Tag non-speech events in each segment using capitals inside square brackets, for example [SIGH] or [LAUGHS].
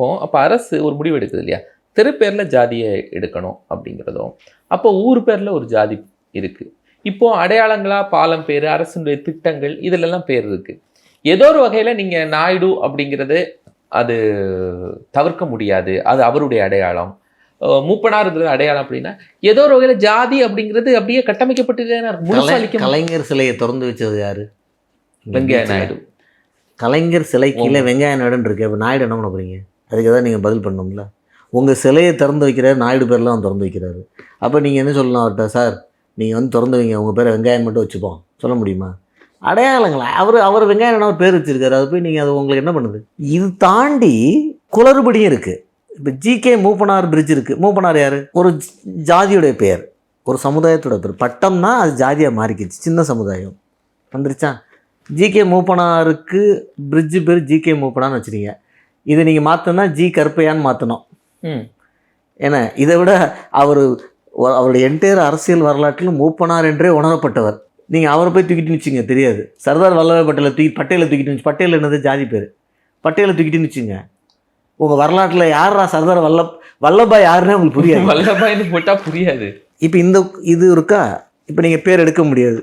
இப்போ அப்போ அரசு ஒரு முடிவு எடுக்குது இல்லையா? தெரு பேர்ல ஜாதியை எடுக்கணும் அப்படிங்கிறதும். அப்போ ஊர் பேர்ல ஒரு ஜாதி இருக்கு. இப்போ அடையாளங்களா பாலம் பேர் அரசுடைய திட்டங்கள் இதுலெல்லாம் பேர் இருக்கு. ஏதோ ஒரு வகையில நீங்க நாயுடு அப்படிங்கிறது அது தவிர்க்க முடியாது. அது அவருடைய அடையாளம். அஹ் மூப்பனாருங்கிறது அடையாளம் அப்படின்னா ஏதோ ஒரு வகையில ஜாதி அப்படிங்கிறது அப்படியே கட்டமைக்கப்பட்டு. கலைஞர் சிலையை திறந்து வச்சது யாரு? வெங்கையா நாயுடு. கலைஞர் சிலை கீழே வெங்காய நாயுடுன்னு இருக்கு. அப்போ நாயுடு என்ன பண்ண போறீங்க? அதுக்கு தான் நீங்கள் பதில் பண்ணணும்ல. உங்கள் சிலையை திறந்து வைக்கிறார் நாயுடு பேர்லாம் அவன் திறந்து வைக்கிறாரு. அப்போ நீங்கள் என்ன சொல்லலாம் அவர்கிட்ட சார் நீங்கள் வந்து திறந்து வைங்க உங்கள் பேரை வெங்காயம் மட்டும் வச்சுப்போம். சொல்ல முடியுமா? அடையாளங்களா? அவர் அவர் வெங்காயம் ஒரு பேர் வச்சுருக்காரு. அது போய் நீங்கள் அது உங்களுக்கு என்ன பண்ணுது? இது தாண்டி குளறுபடியும் இருக்குது இப்போ ஜிகே மூப்பனார் பிரிட்ஜ் இருக்குது மூப்பனார் யார்? ஒரு ஜாதியுடைய பெயர். ஒரு சமுதாயத்தோட பேர் பட்டம்னா அது ஜாதியாக மாறிக்கிச்சு. சின்ன சமுதாயம். வந்துருச்சா? ஜிகே மூப்பனாருக்கு பிரிட்ஜு பேர் ஜிகே மூப்பனான்னு வச்சுருங்க இதை நீங்கள் மாற்றணும்னா ஜி கருப்பையான்னு மாற்றணும் ம். ஏன்னா இதை விட அவர் அவருடைய என்டையர் அரசியல் வரலாற்றில் மூப்பனார் என்றே உணரப்பட்டவர். நீங்கள் அவரை போய் தூக்கிட்டு நிச்சிங்க தெரியாது. சர்தார் வல்லபாய் பட்டேலை தூக்கி பட்டேலை தூக்கிட்டு நிச்சு பட்டேல் என்னது? ஜாதி பேர். பட்டேலை தூக்கிட்டு நிச்சிங்க உங்கள் வரலாற்றில் யாரா சர்தார் வல்லப் வல்லபாய் யாருன்னே உங்களுக்கு புரியாது. [LAUGHS] வல்லபாய்னு போட்டா புரியாது. இப்போ இந்த இது இருக்கா? இப்போ நீங்கள் பேர் எடுக்க முடியாது.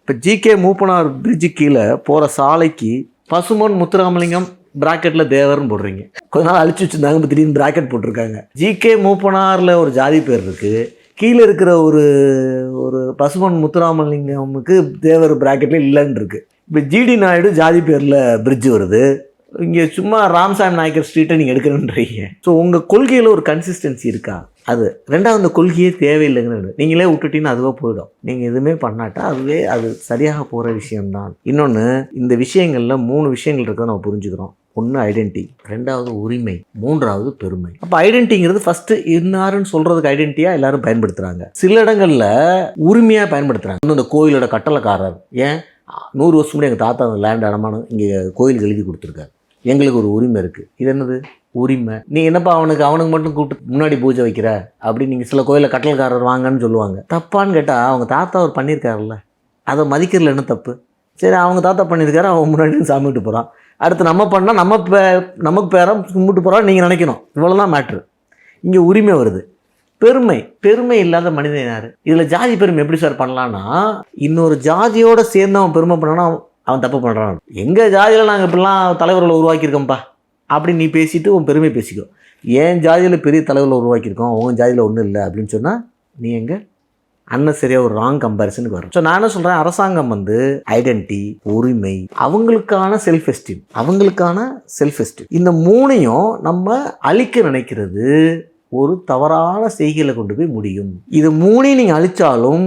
இப்போ ஜிகே மூப்பனார் பிரிட்ஜு கீழே போகிற சாலைக்கு பசுமன் முத்துராமலிங்கம் பிராக்கெட்டில் தேவர்னு போடுறீங்க. கொஞ்ச நாள் அழிச்சு வச்சுருந்தாங்க இப்போ திடீர்னு பிராக்கெட் போட்டிருக்காங்க. ஜிகே மூப்பனாரில் ஒரு ஜாதி பேர் இருக்குது கீழே இருக்கிற ஒரு ஒரு பசுமன் முத்துராமலிங்கமுக்கு தேவர் பிராக்கெட்டில் இல்லைன்னு இருக்குது இப்போ ஜிடி நாயுடு ஜாதி பேரில் பிரிட்ஜ் வருது. இங்கே சும்மா ராம்சாமி நாயக்கர் ஸ்ட்ரீட்டை நீங்கள் எடுக்கணுன்றீங்க. ஸோ உங்கள் கொள்கையில் ஒரு கன்சிஸ்டன்சி இருக்கா? அது ரெண்டாவது அந்த கொள்கையே தேவையில்லைங்கிறது நீங்களே விட்டுட்டீங்கன்னா அதுவாக போயிடும். நீங்கள் எதுவுமே பண்ணாட்டா அதுவே அது சரியாக போகிற விஷயம்தான். இன்னொன்று இந்த விஷயங்களில் மூணு விஷயங்கள் இருக்கிறத நம்ம புரிஞ்சுக்கிறோம். ஒன்று ஐடென்டி ரெண்டாவது உரிமை மூன்றாவது பெருமை. அப்போ ஐடென்டிங்கிறது ஃபஸ்ட்டு இன்னாருன்னு சொல்கிறதுக்கு ஐடென்டியாக எல்லாரும் பயன்படுத்துகிறாங்க சில இடங்களில் உரிமையாக பயன்படுத்துகிறாங்க இன்னும் இந்த கோயிலோட கட்டளைக்காரர். ஏன்? நூறு வருஷம் முன்னாடி எங்கள் தாத்தா அந்த லேண்ட் அடமானம் இங்கே கோயிலுக்கு எழுதி கொடுத்துருக்காரு. எங்களுக்கு ஒரு உரிமை இருக்குது இது என்னது? உரிமை. நீ என்னப்பா அவனுக்கு அவனுக்கு மட்டும் கூப்பிட்டு முன்னாடி பூஜை வைக்கிற? அப்படின்னு நீங்கள் சில கோயிலில் கட்டல்காரர் வாங்கன்னு சொல்லுவாங்க. தப்பான்னு கேட்டால் அவங்க தாத்தா அவர் பண்ணியிருக்காருல்ல. அதை மதிக்கிறதுல என்ன தப்பு? சரி அவங்க தாத்தா பண்ணியிருக்காரு அவன் முன்னாடி சாமிட்டு போகிறான் அடுத்து நம்ம பண்ணால் நம்ம பே நமக்கு பேரம் கும்பிட்டு போகிறோம் நீங்கள் நினைக்கணும். இவ்வளோ தான் மேட்ரு இங்கே உரிமை வருது. பெருமை பெருமை இல்லாத மனிதன் யார்? இதில் ஜாதி பெருமை எப்படி சார் பண்ணலான்னா இன்னொரு ஜாதியோடு சேர்ந்து அவன் பெருமை பண்ணானா அவன் தப்பு பண்ணுறான் எங்கள் ஜாதியில் நாங்கள் இப்படிலாம் தலைவர்களை உருவாக்கியிருக்கோம்ப்பா. அப்படின்னு நீ பேசிட்டு உன் பெருமை பேசிக்கோ. என் ஜாதியில் பெரிய தலைவர்களை உருவாக்கியிருக்கோம்? உன் ஜாதியில் ஒன்றும் இல்லை அப்படின்னு சொன்னால் நீ எங்கே? அன்னசரியாக ஒரு ராங் கம்பேரிசனுக்கு வரும். ஸோ நான் என்ன சொல்கிறேன் அரசாங்கம் வந்து ஐடென்டி உரிமை அவங்களுக்கான செல்ஃப் எஸ்டீம் அவங்களுக்கான செல்ஃப் எஸ்டீம் இந்த மூணையும் நம்ம அழிக்க நினைக்கிறது ஒரு தவறான செய்கையில் கொண்டு போய் முடியும். இது மூணையும் நீங்கள் அழிச்சாலும்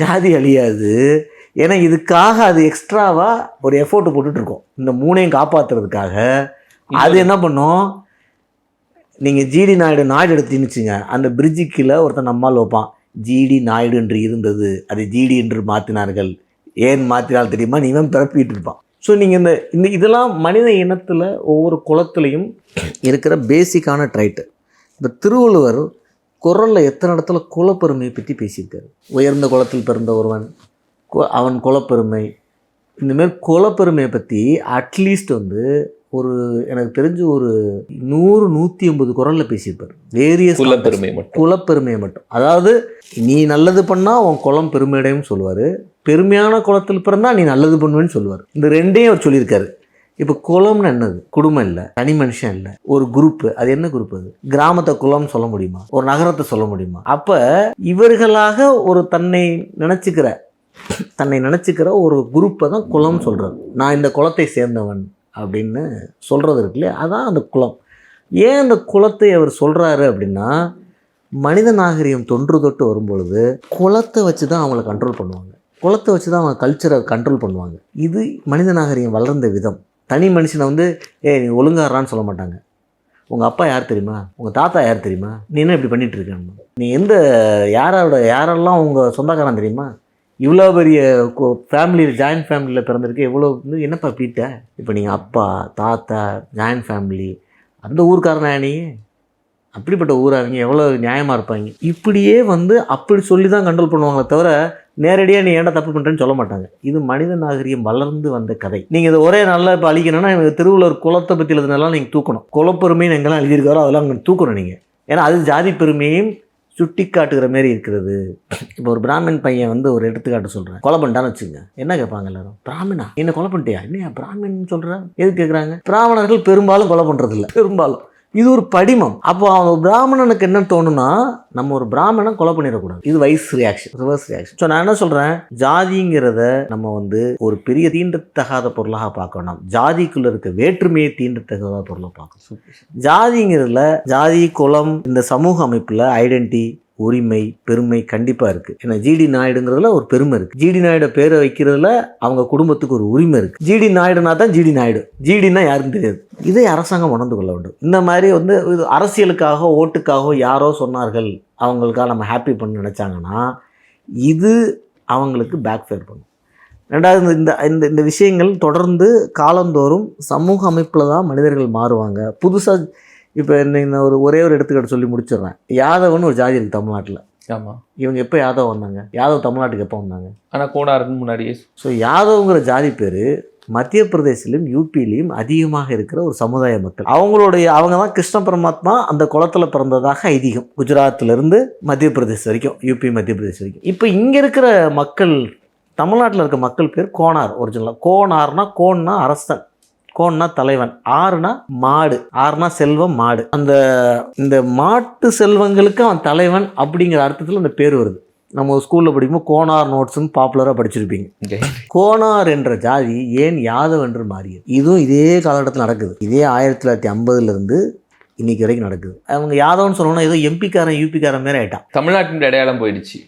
ஜாதி அழியாது. ஏன்னா இதுக்காக அது எக்ஸ்ட்ராவாக ஒரு எஃபோர்ட் போட்டுட்ருக்கோம் இந்த மூணையும் காப்பாற்றுறதுக்காக அது என்ன பண்ணும்? நீங்கள் ஜிடி நாயுடு நாயுடு எடுத்து திணிச்சுங்க அந்த பிரிட்ஜு கீழே ஒருத்தன் நம்மால் வைப்பான். ஜிடி நாயுடு என்று இருந்தது அதை ஜிடி என்று மாற்றினார்கள் ஏன் மாற்றினால் தெரியுமா? நீ இவன் பிறப்பிட்டு இருப்பான். ஸோ நீங்கள் இந்த இந்த இதெல்லாம் மனித இனத்தில் ஒவ்வொரு குளத்துலையும் இருக்கிற பேசிக்கான ட்ரைட்டு இப்போ திருவள்ளுவர் குரலில் எத்தனை இடத்துல குலப்பெருமையை பற்றி பேசியிருக்காரு? உயர்ந்த குளத்தில் பிறந்த ஒருவன் கு- அவன் குலப்பெருமை. இந்தமாரி குலப்பெருமையை பற்றி அட்லீஸ்ட் வந்து ஒரு எனக்கு தெரிஞ்சு ஒரு நூறு நூற்றி ஐம்பது குரலில் பேசியிருப்பார். வேரியஸ் குலப்பெருமை மட்டும். குலப்பெருமையை மட்டும். அதாவது நீ நல்லது பண்ணால் உன் குலம் பெருமையடையும் சொல்லுவார். பெருமையான குலத்தில் பிறந்தா நீ நல்லது பண்ணுவேன்னு சொல்லுவார். இந்த ரெண்டையும் அவர் சொல்லியிருக்காரு. இப்போ குலம்னு என்னது? குடும்பம் இல்லை தனி மனுஷன் இல்லை ஒரு குரூப் அது என்ன குரூப் அது? கிராமத்தை குலம்னு சொல்ல முடியுமா? ஒரு நகரத்தை சொல்ல முடியுமா? அப்போ இவர்களாக ஒரு தன்னை நினச்சிக்கிற தன்னை நினச்சிக்கிற ஒரு குரூப்பை தான் குலம்னு சொல்கிறார் நான் இந்த குலத்தை சேர்ந்தவன். அப்படின்னு சொல்கிறது இருக்கு இல்லையா? அதான் அந்த குலம் ஏன் அந்த குலத்தை அவர் சொல்கிறாரு அப்படின்னா மனித நாகரிகம் தொன்று தொட்டு வரும்பொழுது குலத்தை வச்சு தான் அவங்கள கண்ட்ரோல் பண்ணுவாங்க. குலத்தை வச்சு தான் அவங்க கல்ச்சரை கண்ட்ரோல் பண்ணுவாங்க. இது மனித நாகரிகம் வளர்ந்த விதம். தனி மனுஷனை வந்து ஏய் நீ ஒழுங்காடுறான்னு சொல்ல மாட்டாங்க. உங்கள் அப்பா யார் தெரியுமா? உங்கள் தாத்தா யார் தெரியுமா? நீ என்ன இப்படி பண்ணிகிட்ருக்கேன் நீ எந்த யாரோட யாரெல்லாம் உங்கள் சொந்தக்காரன் தெரியுமா? இவ்வளோ பெரிய ஃபேமிலியில் ஜாயின்ட் ஃபேமிலியில் பிறந்திருக்கு எவ்வளோ வந்து என்னப்பா பீட்ட? இப்போ நீங்கள் அப்பா தாத்தா ஜாயின்ட் ஃபேமிலி அந்த ஊர்க்காரனா நீ? அப்படிப்பட்ட ஊராங்க எவ்வளோ நியாயமாக இருப்பாங்க. இப்படியே வந்து அப்படி சொல்லி தான் கண்ட்ரோல் பண்ணுவாங்களே தவிர நேரடியாக நீ ஏன்டா தப்பு பண்ணுறேன்னு சொல்ல மாட்டாங்க. இது மனித நாகரிகம் வளர்ந்து வந்த கதை. நீங்கள் இதை ஒரே நல்லா இப்போ அழிக்கணும்னா திருவள்ளுவர் குலத்தை பற்றி எழுதுனெல்லாம் நீங்கள் தூக்கணும். குலப்பெருமைன்னு எங்கெல்லாம் எழுதியிருக்காரோ அதெல்லாம் அங்கே தூக்கணும் நீங்கள் ஏன்னா அது ஜாதி பெருமையும் சுட்டி காட்டுகிற மாரி இருக்கிறது. இப்போ ஒரு பிராமின் பையன் வந்து ஒரு எடுத்துக்காட்டு சொல்கிறேன் கொலை பண்ணிட்டான்னு வச்சுங்க என்ன கேட்பாங்க எல்லாரும்? பிராமினா என்ன கொலை பண்ணிட்டியா? என்னையா பிராமின் சொல்கிறேன் எது கேட்குறாங்க பிராமணர்கள் பெரும்பாலும் கொலை பண்ணுறதில்ல பெரும்பாலும். இது ஒரு படிமம். அப்போ அவன் பிராமணனுக்கு என்ன தோணுனா நம்ம ஒரு பிராமணன் கொலை பண்ணிடக்கூடாது. இது vice reaction reverse reaction so நான் என்ன சொல்கிறேன் ஜாதிங்கிறத நம்ம வந்து ஒரு பெரிய தீண்டத்தகாத பொருளாக பார்க்க வேண்டாம் ஜாதிக்குள்ள இருக்க வேற்றுமையை தீண்டத்தகாத பொருளாக பார்க்கணும். ஜாதிங்கிறதுல ஜாதி குலம் இந்த சமூக அமைப்பில் ஐடென்டி உரிமை பெருமை கண்டிப்பாக இருக்குது ஏன்னா ஜிடி நாயுடுங்கிறதுல ஒரு பெருமை இருக்குது ஜிடி நாயுட பேரை வைக்கிறதுல அவங்க குடும்பத்துக்கு ஒரு உரிமை இருக்குது ஜிடி நாயுடுனா தான் ஜிடி நாயுடு. ஜிடினா யாரும் தெரியாது. இதை அரசாங்கம் உணர்ந்து கொள்ள வேண்டும். இந்த மாதிரி வந்து இது அரசியலுக்காக ஓட்டுக்காக யாரோ சொன்னார்கள் அவங்களுக்காக நம்ம ஹாப்பி பண்ண நினச்சாங்கன்னா இது அவங்களுக்கு பேக் ஃபேர் பண்ணும். ரெண்டாவது இந்த இந்த இந்த விஷயங்கள் தொடர்ந்து காலந்தோறும் சமூக அமைப்பில் தான் மனிதர்கள் மாறுவாங்க. புதுசாக இப்போ இந்த ஒரு ஒரே ஒரு எடுத்துக்காட்டு சொல்லி முடிச்சிடுறேன். யாதவன்னு ஒரு ஜாதி இருக்குது தமிழ்நாட்டில். ஆமாம் இவங்க எப்போ யாதவ் வந்தாங்க? யாதவ் தமிழ்நாட்டுக்கு எப்போ வந்தாங்க? ஆனால் கோனாருன்னு முன்னாடியே ஸோ யாதவ்ங்கிற ஜாதி பேர் மத்திய பிரதேசிலும் யூபிலையும் அதிகமாக இருக்கிற ஒரு சமுதாய மக்கள். அவங்களுடைய அவங்க தான் கிருஷ்ண பரமாத்மா அந்த குளத்தில் பிறந்ததாக ஐதீகம். குஜராத்லேருந்து மத்திய பிரதேஷ் வரைக்கும் யூபி மத்திய பிரதேஷ் வரைக்கும். இப்போ இங்கே இருக்கிற மக்கள் தமிழ்நாட்டில் இருக்க மக்கள் பேர் கோனார் ஒரிஜினலாக கோனார்னா கோன்னா அரசன். கோன்னா தலைவன். ஆறுனா மாடு. ஆறுனா செல்வம் மாடு. அந்த இந்த மாட்டு செல்வங்களுக்கு அவன் தலைவன் அப்படிங்கிற அர்த்தத்தில் அந்த பேர் வருது. நம்ம ஸ்கூலில் படிக்கும்போது கோனார் நோட்ஸ்னு பாப்புலராக படிச்சிருப்பீங்க. கோனார் என்ற ஜாதி ஏன் யாதவ் என்று மாறியது? இதுவும் இதே காலகட்டத்தில் நடக்குது. இதே ஆயிரத்தி தொள்ளாயிரத்தி ஐம்பதுலேருந்து இன்னைக்கு வரைக்கும் நடக்குது. அவங்க யாதவ்னு சொல்லணும்னா ஏதோ எம்பிக்காரன் யூபிக்காரன் மாரி ஆயிட்டான். தமிழ்நாட்டின் அடையாளம் போயிடுச்சு.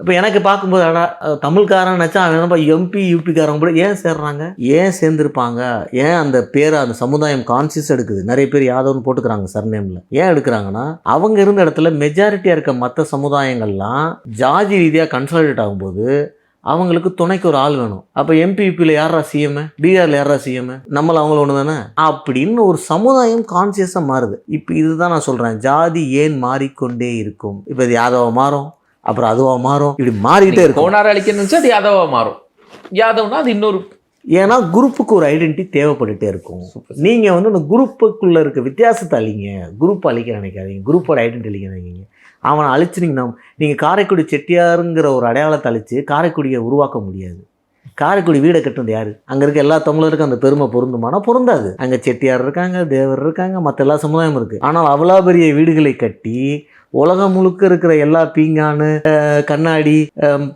இப்போ எனக்கு பார்க்கும்போது அடா தமிழ்காரன் நினச்சா அவன் என்னப்பா எம்பி யூபிக்காரங்க கூட ஏன் சேர்றாங்க? ஏன் சேர்ந்துருப்பாங்க? ஏன் அந்த பேரை அந்த சமுதாயம் கான்சியஸ் எடுக்குது? நிறைய பேர் யாதவ்னு போட்டுக்கிறாங்க சர்நேமில் ஏன் எடுக்கிறாங்கன்னா அவங்க இருந்த இடத்துல மெஜாரிட்டியாக இருக்க மற்ற சமுதாயங்கள்லாம் ஜாதி ரீதியாக கன்சாலிடேட் ஆகும்போது அவங்களுக்கு துணைக்கு ஒரு ஆள் வேணும். அப்போ எம்பி யூபியில் யாரா சிஎம் பீகாரில் யாரா சிஎம் நம்மள அவங்கள ஒன்று தானே அப்படின்னு ஒரு சமுதாயம் கான்சியஸாக மாறுது. இப்போ இதுதான் நான் சொல்கிறேன் ஜாதி ஏன் மாறிக்கொண்டே இருக்கும்? இப்போ இது யாதவ மாறும்? அப்புறம் அதுவா மாறும்? இப்படி மாறிக்கிட்டே இருக்கும். கோனார் அழிக்கணும்னு நினச்சா அது யாதவா மாறும். யாதவ்னா அது இன்னொரு ஏன்னா குரூப்புக்கு ஒரு ஐடென்டிட்டி தேவைப்பட்டுட்டே இருக்கும். நீங்கள் வந்து அந்த குரூப்புக்குள்ளே இருக்க வித்தியாசத்தை அழிங்க. குரூப் அழிக்க நினைக்காதீங்க. குரூப்போட ஐடென்டி அழிக்க நினைக்கிங்க அவனை அழிச்சினீங்கன்னா நீங்கள் காரைக்குடி செட்டியாருங்கிற ஒரு அடையாளத்தை அழிச்சு காரைக்குடியை உருவாக்க முடியாது. காரைக்குடி வீடை கட்டுனது யாரு? அங்கே இருக்க எல்லா தமிழருக்கும் அந்த பெருமை பொருந்துமானா பொருந்தாது. அங்கே செட்டியார் இருக்காங்க தேவர் இருக்காங்க மற்ற எல்லா சமுதாயமும் இருக்குது ஆனால் அவ்வளோ பெரிய வீடுகளை கட்டி உலகம் முழுக்க இருக்கிற எல்லா பீங்கானு கண்ணாடி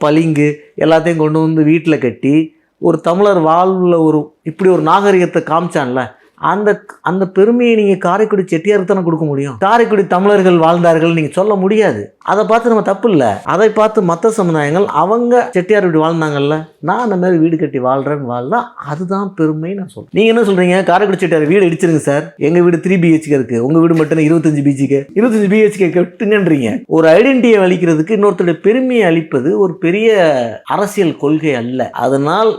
பளிங்கு எல்லாத்தையும் கொண்டு வந்து வீட்டில் கட்டி ஒரு தமிழர் வாழ்வில் ஒரு இப்படி ஒரு நாகரிகத்தை காமிச்சான்ல அந்த அந்த பெருமையை நீங்கள் காரைக்குடி செட்டியாருக்கு தானே கொடுக்க முடியும்? காரைக்குடி தமிழர்கள் வாழ்ந்தார்கள் நீங்கள் சொல்ல முடியாது. அதை பார்த்து நம்ம தப்பு இல்லை. அதை பார்த்து மற்ற சமுதாயங்கள் அவங்க செட்டியார் இப்படி வாழ்ந்தாங்கல்ல நான் அந்த மாதிரி வீடு கட்டி வாழ்கிறேன்னு வாழ்ந்தா அதுதான் பெருமை நான் சொல்றேன். நீங்கள் என்ன சொல்கிறீங்க காரைக்குடி செட்டியார் வீடு இடிச்சிருங்க சார். எங்கள் வீடு த்ரீ பிஹெச்கே இருக்குது உங்கள் வீடு மட்டும் இருபத்தஞ்சு பிஹெச்கே இருபத்தஞ்சு பிஹெச்கே கட்டுங்கன்றீங்க. ஒரு ஐடென்டிட்டியை அளிக்கிறதுக்கு இன்னொருத்தருடைய பெருமையை அளிப்பது ஒரு பெரிய அரசியல் கொள்கை அல்ல. அதனால்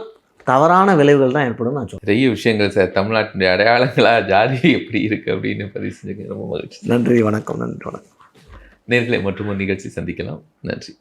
தவறான விளைவுகள் தான் ஏற்படும் நான் சொல்றேன். நிறைய விஷயங்கள் சார். தமிழ்நாட்டினுடைய அடையாளங்களா ஜாதி எப்படி இருக்கு அப்படின்னு பதிவு செஞ்சுக்க ரொம்ப மகிழ்ச்சி நன்றி வணக்கம் நன்றி வணக்கம். நேர்களை மற்றும் ஒரு நிகழ்ச்சி சந்திக்கலாம். நன்றி.